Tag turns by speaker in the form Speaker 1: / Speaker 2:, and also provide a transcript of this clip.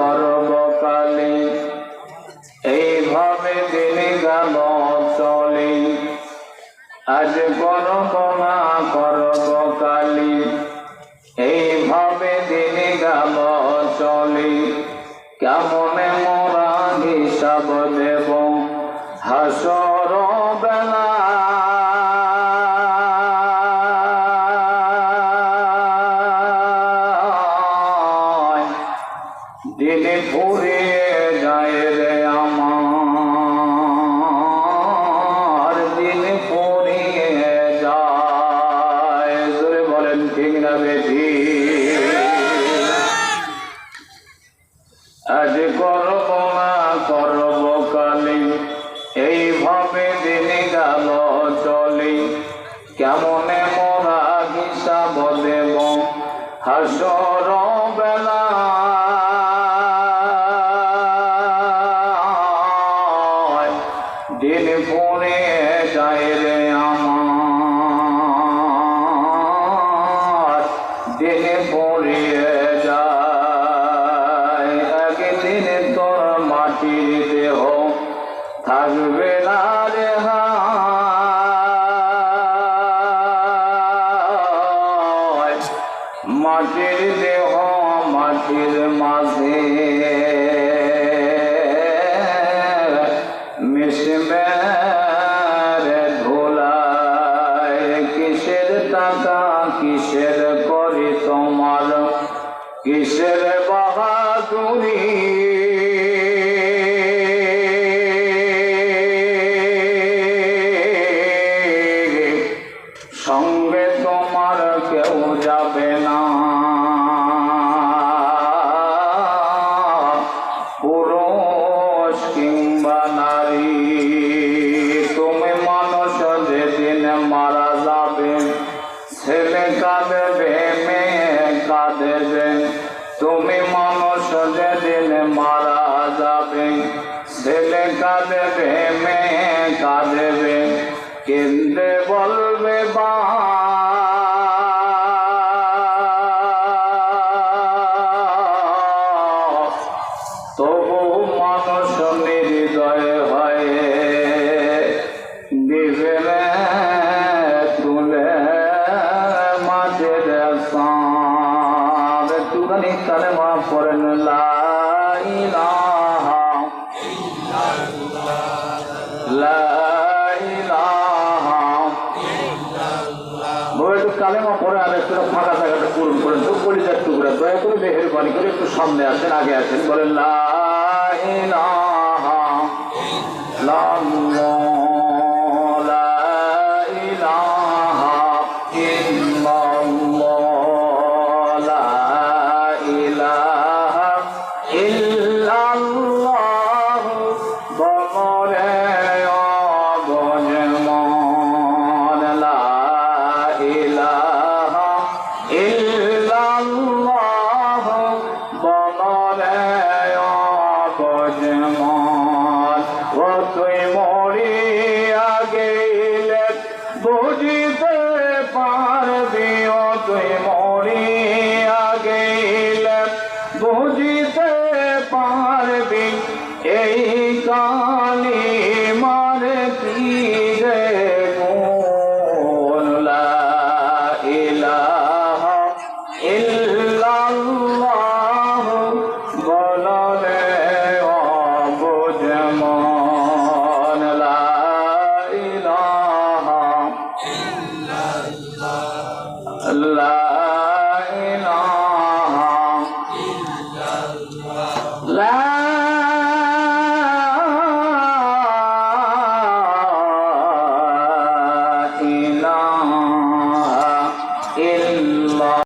Speaker 1: করব কালি এইভাবে দিন গেল চলি। আজ করব না করব এইভাবে দিন গেল চলি। কেমনে মোরা হিসাব দেব? হাসর বেলা এইভাবে দিন গেল চলি কেমনে মোরা হিসাব দেব হাসর বেলা। দিন মাটির দেহ মাটির মাঝে। মিশবে ধোলায় কিসের টাকা কিসের করি তোমার? কিসের বাহাদুরি? যেদিন মারা যাবে ছেলে কাঁদবে মেয়ে কাঁদবে। কেন্দ্রে বলবে বা কালেমা পরে একটু ফাঁকা জায়গাটা পূরণ করেন তো কলিজার টুকরা দয়া করে মেহরবানি করে একটু সামনে আসেন, আগে আসেন, বলেন, লা বুঝিতে পারবি তুই মরি গেলে বুঝিতে পারবি এই কালি আল্লাহ